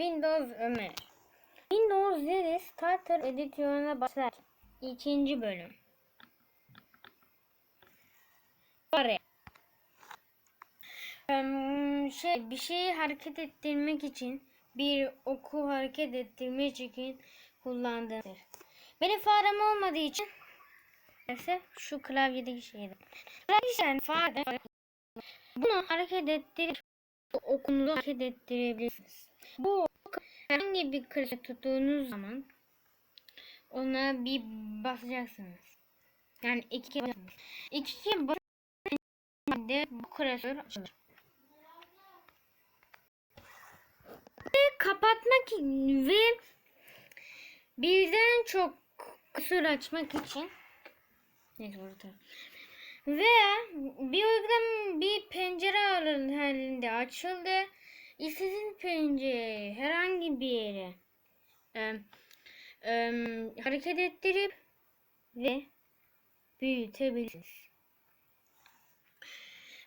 Windows Ömer. Windows 7 Starter editörüne başlar. İkinci bölüm. Em, şey bir şeyi hareket ettirmek için bir oku hareket ettirmek için kullandığımdır. Benim farem olmadığı için ise şu klavyedeki şeydi. Klavyeden fare bunu hareket ettirip okunuzu hareket ettirebilirsiniz. Bu herhangi bir klavye tuttuğunuz zaman ona bir basacaksınız. Yani iki kere basacaksınız. İki kere basınca bu klasör açılır. Ve kapatmak ve birden çok kusur açmak için neyse orada. Veya bir uygulama bir pencere halinde açıldı. İstediğiniz pencereyi herhangi bir yere em, em, hareket ettirip ve büyütebilirsiniz.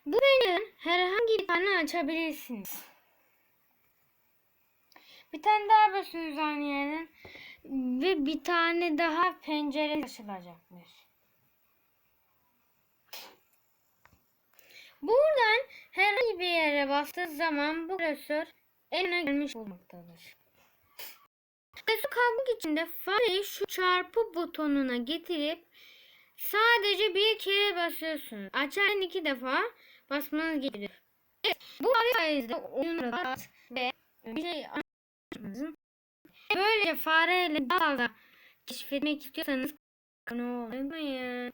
Bu pencereden herhangi bir tane açabilirsiniz. Bir tane daha basıyoruz aynı yerden ve bir tane daha pencere açılacakmış. Buradan herhangi bir yere bastığı zaman bu klasör eline gelmiş olmaktadır. Klasör kalmak için de fareyi şu çarpı butonuna getirip sadece bir kere basıyorsunuz. Açarken iki defa basmanız gerekiyor. Evet, bu sayesinde oyunu rahat ve bir şey anlatmanızın Böylece fareyle daha fazla keşfetmek istiyorsanız kanal olmayı.